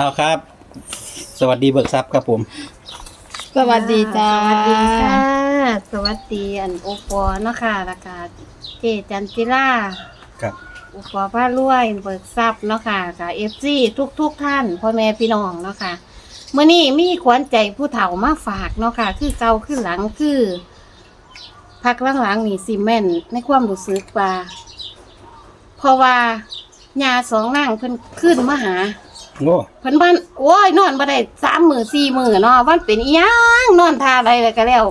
เอาครับ สวัสดีเบิกทรัพย์ครับผม สวัสดีจ้า สวัสดีค่ะ สวัสดีอันโอปอเนาะค่ะแล้วก็เจจันจิล่าครับ โอปอผ้ารวยเบิกทรัพย์เนาะค่ะกับเอฟซีทุกทุกๆท่านพ่อแม่พี่น้องเนาะค่ะเมื่อนี้มีขวัญใจผู้เฒ่ามาฝากเนาะค่ะ คือเก่าคือหลังคือพักหลังๆนี่ซีเมนในความรู้สึกว่าเพราะว่ายาสองนางเพิ่นขึ้นมาหา โง่เพิ่นบ้านโอ้ยนอนบ่ได้สามมือสี่มือเนาะมันเป็นอีหยังนอนท่าใดแล้วก็แล้ว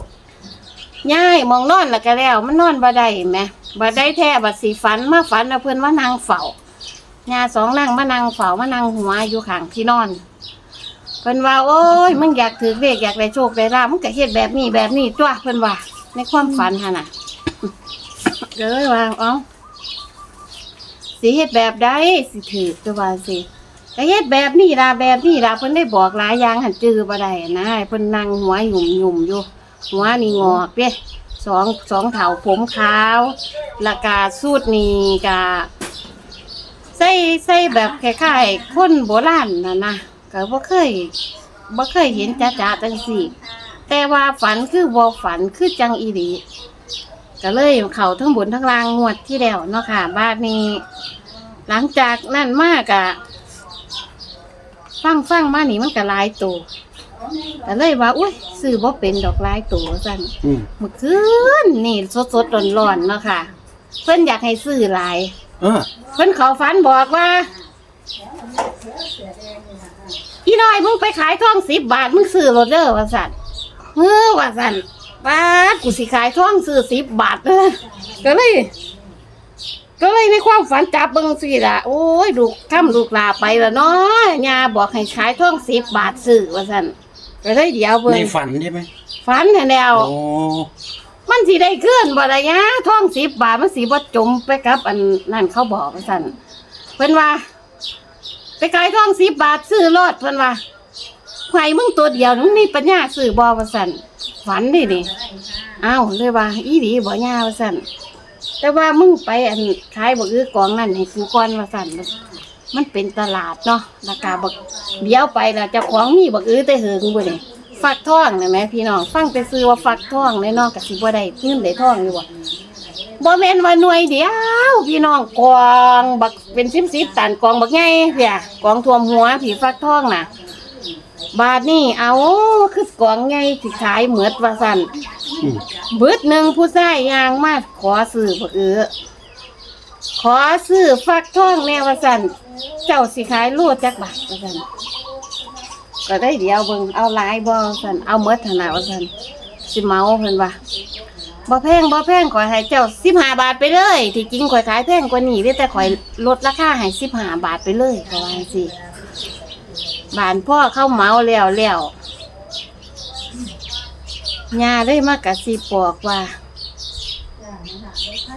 ย่ายมองนอนแล้วก็แล้ว มันนอนบ่ได้แหมบ่ได้แท้บัดสิฝันมาฝันว่าเพิ่นว่านางเฝ้าญาสองนางมานั่งเฝ้ามานั่งหัวอยู่ข้างที่นอนเพิ่นว่า โอ้ยมึงอยากถือเลขอยากได้โชคได้ลาภมึงก็เฮ็ดแบบนี้แบบนี้ตัวเพิ่นว่า ในความฝันหั่นน่ะเลยว่าเอ้าสิเฮ็ดแบบใดสิถือตัวว่าสิ ก็เฮ็ดแบบนี้ล่ะแบบนี้ล่ะเพิ่นได้บอกหลายอย่างหันจื้อบ่ได้นะเพิ่นนั่งหัวหยุ่มหยุ่มๆอยู่ หัวนี่งอกเด้สองสองเถาผมขาวแล้วก็สูตรนี่ก็ใส่ใส่แบบคล้ายๆคนโบราณน่ะนะก็บ่เคยบ่เคยเห็นจ้าๆจังซี่ แต่ว่าฝันคือบ่ฝันคือจังอีหลีก็เลยเข้าทั้งบนทั้งล่างงวดที่แล้วเนาะค่ะบ้านนี้ หลังจากนั้นมากอะ ฟังฟังมานี่มันก็หลายตัวแต่เลยว่าอุ้ยซื้อบ่เป็นดอกหลายตัวสั่นอืมเมื่อคืนนี่สดสดร้อนร้อนๆเนาะค่ะ เพิ่นอยากให้ซื้อหลาย เออเพิ่นเขาฝันบอกว่าอีน้อยมึงไปขายทองสิบบาท มึงซื้อรถเด้อว่าสั่นเออว่าสั่นป้าดกูสิขายทองซื้อสิบบาทเลยก็เลย ก็เลยในความฝันจับเบิ่งสิล่ะโอ้ยลูกข้ามลูกลาไปแล้วเนาะยาบอกให้ขายทองสิบบาทซื้อว่าสั่นก็เลยเดี๋ยวเบิ่ในงฝันใช่ไหมฝันแท้แล้ว โอ้มันสิได้ขึ้นบ่ได้ยะทองสิบบาทมันสิบ่จมไปกับอันนั่นเขาบอกว่าสั่นเพิ่นว่า ไปขายทองสิบบาทซื้อรถเพิ่นว่าไข่มึงตัวเดียวมึงมีปัญญาซื้อบ่ว่าสั่นฝันดินี่อ้าวเลยว่า อีหลีบ่ย่าว่าสั่น แต่ว่ามึงไปอันขายบ่อื้อกองนั่นให้กูก่อนว่าสั่นมันเป็นตลาดเนาะราคาบักเดี๋ยวไปแล้วเจ้าของมีบักอื้อแต่เหิงบ่นี่ฟักทองนะแม่พี่น้องฟังแต่ซื้อว่าฟักทองในนอกก็สิบ่ได้เงินได้ท่องอยู่บ่บ่แม่นว่าหน่วยเดียว พี่น้องกองบักเป็น10ๆตันกองบักใหญ่เพียกองท่วมหัวผีฟักทองน่ะ บาทนี่เอาคือกองใหญ่สิขายเหมือดว่าซั่นอืมเบิดหนึ่งผู้ชายยางมาขอซื้อบักเอือขอซื้อฟักทองแน่ว่าสั่นเจ้าสิขายโลจักบาทว่าสั่นก็ได้เดียวเบิ่งเอาหลายบ่สั่นเอาเมดถนาว่าสั่นสิเมาเพิ่นว่าบ่แพงบ่แพงขอยให้เจ้า15บาทไปเลยที่จริงข่อยขายแพงกว่านี้เด้แต่ข่อยลดราคาให้15บาทไปเลยก็ว่าจังซี่ บานพ่อเข้าเมาแล้วแล้วยาได้มากะสิบอกว่า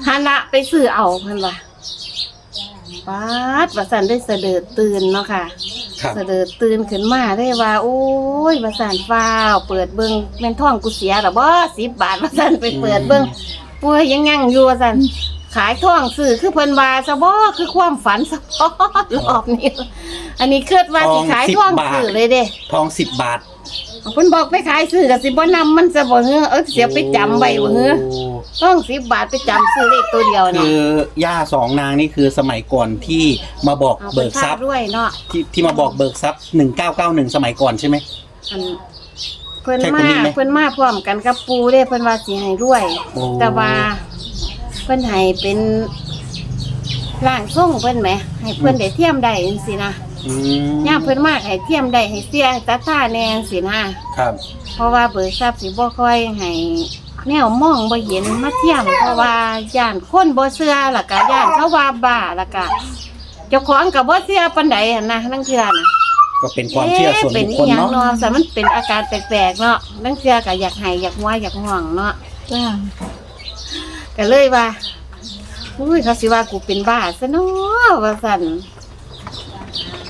หันละไปซื้อเอาเพิ่นว่าปาดว่าสันได้เสด็จตื่นเนาะค่ะ ครับ เสด็จตื่นขึ้นมาได้ว่า โอ้ยว่าสันฟ้าวเปิดเบิ่งแม่นท่องกูเสียหรอบ่สิบบาทว่าสันไปเปิดเบิ่งโอ้ยยังยังอยู่ว่าสันขายท่องซื้อคือเพิ่นว่าซะบ่คือความฝันซะบ่รอบนี้ อันนี้คิดว่าสิขายท่องซื้อเลยเด้ทองสิบบาทเพิ่นบอกไปขายซื้อก็สิบ่นำมันจะบ่เฮือเออเสียไปจำไว้บ่เฮือโต้อง10บาทไปจำซื้อเลขตัวเดียวคืเนาะอย่าสองนางนี่คือสมัยก่อนที่มาบอกเอาไปเบิกทรัทาพบย์ด้วยเนาะที่ที่มาบอกเบิกทรัพย์หนึ่งเก้าเก้าหนึ่งสมัยก่อนใช่ไหม อันเพิ่นใช่คนมานี้ไหมเพิ่นมาพร้อมกันกับปูเด้เพิ่นว่าสิให้รวย โอ้ แต่ว่าเพิ่นให้เป็นร่างทรงเพิ่นแหมให้เพิ่นได้เทียมได้จังซี่นะ อืมย่ามเพิ่นมากให้เทียมได้ให้เสียให้ตาตาแน่จังซี่นะครับเพราะว่าเบิกทรัพย์สิบ่ค่อยให้แนวมองบ่เห็นมาเทียม เพราะว่าย่านคนบ่เชื่อแล้วก็ย่านเขาว่าบ้าแล้วก็เจ้าของก็บ่เชื่อปานใดหั่นนะนั่งเชื่อนะก็เป็นความเชื่อส่วนเป็นบุคอีคลหยังเนาะเนาะแต่มันเป็นอาการแปลกๆเนาะนั่งเชื่อก็อยากให้อยากหัวอยากห่วงเนาะจ้าก็เลยว่าอุ้ยเขาสิว่ากูเป็นบ้าซะเนาะว่าสั่น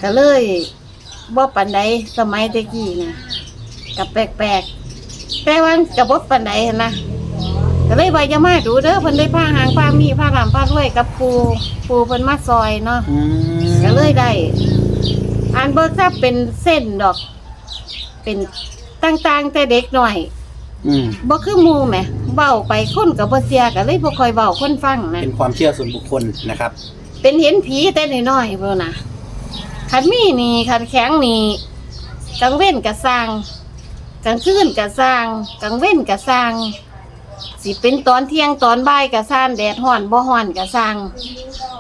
ก็เลยบ่ปันใดสมัยตะกี้นะกับแปลกๆแต่ว่ากับบ่ปันใดหั้นนะก็เลยว่าอย่ามาดูเด้อเพิ่นได้ผ้าหางผ้ามีผ้าหลำผ้ารวยกับปูปูเพิ่นมาซอยเนาะอืมก็เลยได้อันเบิกทรัพย์เป็นเส้นดอก เป็นต่างๆแต่เด็กหน่อย อืมบ่คือหมู่แหมเว้าไปคนก็บ่เสียก็เลยบ่ค่อยเว้าคนฟังนะเป็นความเชื่อส่วนบุคคลนะครับ เป็นเห็นผีแต่น้อยๆเบ่นะ คันมีนี่คันแข็งนี่กลางเว้นก็สร้างกลางคืนก็สร้างกลางเว้นก็สร้าง สิเป็นตอนเที่ยงตอนบ่ายก็สร้างแดดฮ้อนบ่ฮ้อนก็สร้าง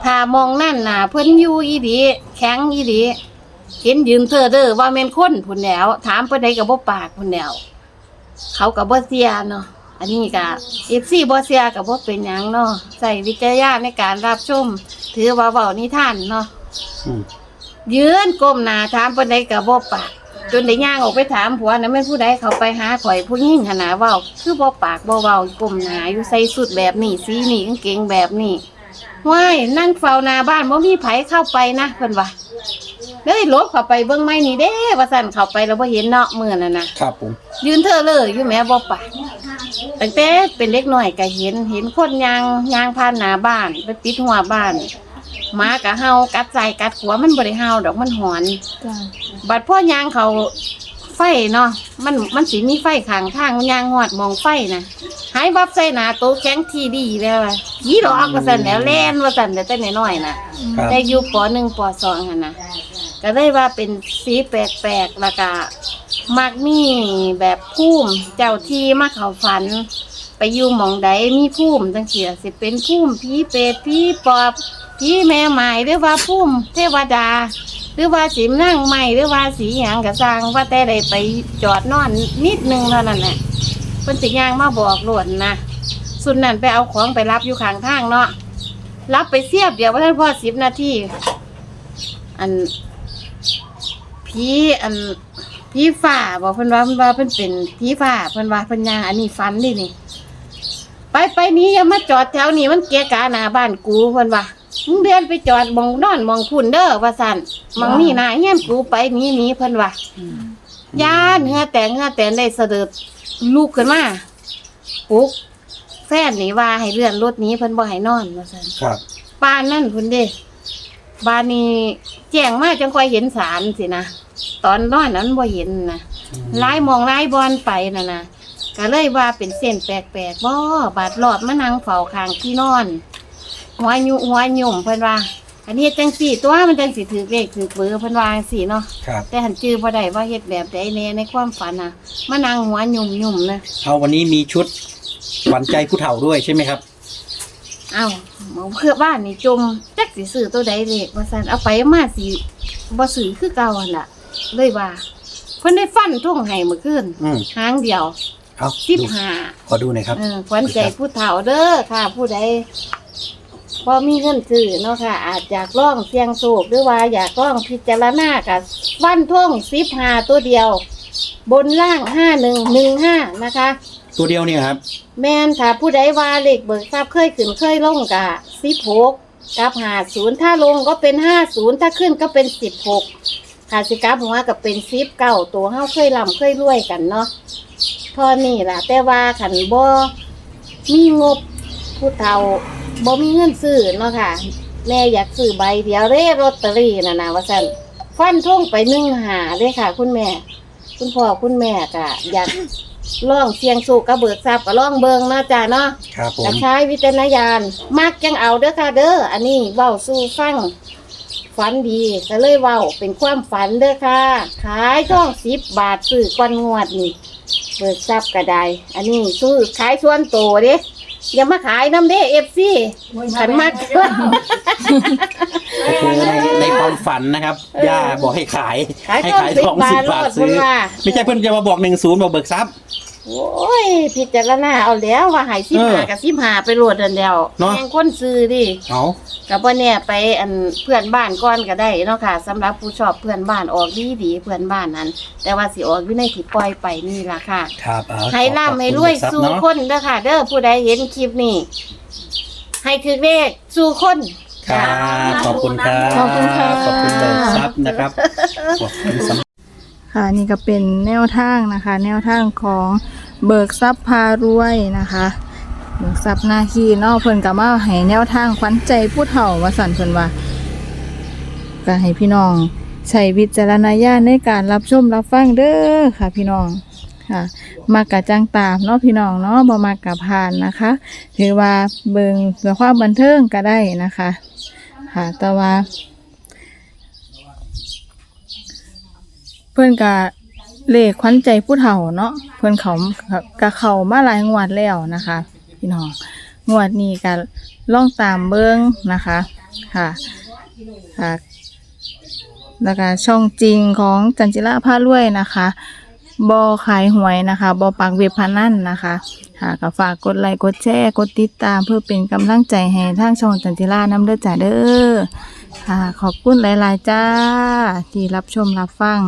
ถ้ามองนั่นน่ะ เพิ่นอยู่อีดีแข็งอีดีเห็นยืนเธอเด้อว่าแม่นคนพุ่นแหล้ว ถามเพิ่นใดก็บ่ปากพุ่นแหล้วเขาก็บ่เสียเนาะอันนี้ก็ FC บ่เสียก็บ่เป็นหยังเนาะใส่วิจารณญาณในการรับชม ถือว่าเว้านิทานเนาะ ยืนก้มหน้าถามเพิ่นใดก็บ่ปากจนได้ย่างออกไปถามผัวนะแม่นผู้ใดเขาไปหาข่อยผู้หญิงหั่นน่ะเว้าคือบ่ปากบ่เว้าก้มหน้าอยู่ใส่สุดแบบนี้สีนี้กางเกงแบบนี้ว้ายนั่งเฝ้าหน้าบ้านบ่มีไผเข้าไปนะเพิ่นว่าเด้ยหลบเข้าไปเบิ่งไม้นี่เด้ว่าซั่นเข้าไปแล้วบ่เห็นเนาะมื้อนั้นน่ะ ครับผม ยืนเธอเลยอยู่แม่บ่ปากตั้งแต่เป็นเล็กน้อยก็เห็นเห็นคนยางยางผ่านหน้าบ้าน ไปปิดหัวบ้าน หมากะเฮากัดใส่กัดหัวมันบ่ได้เฮาดอกมันหอน จ้าบัดพ่อยางเขาไฟเนาะมันมันสิมีไฟข้างทางยางหอดมองไฟนะหายวับใส่หนาโตะแข็งทีดีแล้วอะยี่หลอกว่าสั่นแล้วแล่นว่าสั่นแต่แต่น้อยๆนะครับ แต่อยู่ปหนึ่งปสองหั่นนะก็ได้ว่าเป็นสีแปลกๆแล้วก็มักมีแบบพุ่มเจ้าที่มาเขาฝัน ไปอยู่หมองใดมีพุ่มจังเสียสิเป็นพุ่มผีเปรตผีปอบ ผีแม่ไม้หรือว่าพุ่มเทวดา หรือว่าสีนั่งใหม่หรือว่าสีหยังกระสร้างว่าแต่ได้ไปจอดนอนนิดนึงเท่านั้นแหละเพิ่นสิยางมาบอกหลวนนะสุดนั้นไปเอาของไปรับอยู่ข้างทางเนาะรับไปเสียบเดี๋ยวว่าท่านพ่อสิบนาทีอันผีอันผีฝ่าบอกเพิ่นว่าเพิ่นว่าเพิ่นเป็นผีฝ่าเพิ่นว่าเพิ่นยางอันนี้ฟันดินี่ไปไปนี้อย่ามาจอดแถวนี้มันเกะกะหน้าบ้านกูเพิ่นว่า มึงเดินไปจอดหมองนอนหมองพุ่นเด้อว่าสั่นหมองนี่นาเฮียนกูไปหนี้นี้เพิ่นว่าย่าเนื้อแต่เนื้อแต่ได้เสด็จลูกขึ้นมาปลุกแฟนนี่ว่าให้เลื่อนรถหนี้เพิ่นบ่ให้นอนว่าสั่นครับป้านนั่นพุ่นเด้บ้านนี้แจ้งมาจังค่อยเห็นสารสินะตอนนอนนั้นบ่เห็นนะไล่มองไล่บอลไปน่ะนะก็เลยว่าเป็นเส้นแปลกๆบ่บาดหลอดมานั่งเฝ้าข้างที่นอน หัวยุหัวยุ่มเพิ่นว่า อันนี้จังสี่ตัวมันจังสิถือเลขถือเบอร์เพิ่นว่าจังสี่เนาะครับแต่หันจื้อบ่ได้ว่าเฮ็ดแบบใดแน่ในความฝันน่ะมานั่งหัวยุ่มยุ่มๆนะเอาวันนี้มีชุดหวานใจผู้เฒ่าด้วยใช่ไหมครับ เอ้าหมอเพื่อบ้านนี่จมจักสิซื้อตัวใดเลขว่าซั่นเอาไปมาสิบ่ซื้อคือเก่าหั่นล่ะเลยว่า เพิ่นได้ฟันทุ่งให้เมื่อคืนอืม หางเดียวเอาดู15ขอดูหน่อยครับ เออขวัญใจผู้เฒ่าเด้อค่ะ ผู้ใด พอมีเงินซื้อเนาะค่ะ อาจอยากล่องเสียงโศกหรือว่าอยากล่องพิจารณากับวันท่องสิบหาตัวเดียว บนล่างห้าหนึ่งหนึ่งห้านะคะ ตัวเดียวเนี่ยครับ แมนค่ะผู้ใดว่าเลขเบิกทราบเคยขึ้นเคยลงกะสิบหกกับหาศูนย์ถ้าลงก็เป็นห้าศูนย์ถ้าขึ้นก็เป็นสิบหกค่ะสิกับหัวกับเป็นสิบเก้าตัวเฮาเคยลำเคยรวยกันเนาะเทอนี่ล่ะ แต่ว่าขันบ่มีงบผู้เฒ่า บ่มีเงินซื้อเนาะค่ะ แม่อยากซื้อใบเดียวเร่ลอตเตอรี่น่ะนะว่าซั่นฟันท่งไปหนึ่งหาเลยค่ะ คุณแม่ คุณพ่อคุณแม่ก็อยากลองเสียงสูกกระเบิดทรัพย์ก็ลองเบิงเนาะจ้าเนาะครับผม จะใช้วิจารณญาณมักจังเอาเด้อค่ะเด้ออันนี้เว้าสู้ฟังฝันดีก็เลยเว้าเป็นความฝันเด้อค่ะ ขายท่องสิบบาทซื้อก้อนงวดนี่เบิกทรัพย์ก็ได้ อันนี้ซื้อขายส่วนโตเด้ อย่ามาขายน้ำเด้เอฟซีขันมากก็คือในในความฝันนะครับ ย่าบอกให้ขาย ขายให้ท่องขายสิบทองบาสิทบบาทรอดซื้อเพิ่นว่าไม่ใช่เพื่อนจะมาบอกหนึ่งศูนย์บอกเบิกทรัพย์ โอ้ยพิจารณาเอาแล้วว่าใหายสิบเอหาอกับสิบหาไปโหลดเดินเดียวเนาะ แม่งคนซื้อดิ เอา กับว่าเนี่ยไปอันเพื่อนบ้านก่อนก็ได้เนาะค่ะสำหรับผู้ชอบเพื่อนบ้านออกดีดีๆเพื่อนบ้านนั้น แต่ว่าสิออกวินัยที่ปล่อยไปนี่ล่ะค่ะครับเอาให้ร่ำให้รวยขอบสู่คุณคเบิกทรัพย์นเด้อค่ะ เด้อผู้ใดเห็นคลิปนี้ให้ถือเลขสู่คนเนาะครับขอบคุณครับขอบคุณค่ะขอบคุณเบิกทรัพย์นะครับขอบคุณสำค่ะนี่ก็เป็นแนวทางนะคะ แนวทางของเบิกทรัพย์พารวยนะคะ เบิกทรัพย์นาคีเนอกเพิ่นก็มาให้แนวทางขวัญใจผู้เฒ่าว่าสั่นเพิ่นว่าก็ให้พี่น้องใช้วิจารณญาณในการรับชมรับฟังเด้อค่ะ พี่น้องค่ะมากกะจังตามเนาะพี่น้องเนาะบ่มากกะผ่านนะคะถือว่าเบิงเพื่อความบันเทิงก็ได้นะคะ ค่ะ แต่ว่า เพื่อนกะเลขขวัญใจผู้เฒ่าเนาะเพื่อนเขากะเขามาหลายงวดแล้วนะคะ พี่น้องงวดนี้กะล่องตามเบิ้งนะคะค่ะค่ะแล้วก็ช่องจริงของจันจิระพารวยนะคะบอขายหวยนะคะบอปักเว็บพนันนะคะค่ะก็ฝากกดไลค์กดแชร์กดติดตามเพื่อเป็นกำลังใจให้ทางช่องจันจิระน้ำเด้อจ้าเด้อค่ะขอบคุณหลาย ๆ จ้า ที่รับชมรับฟัง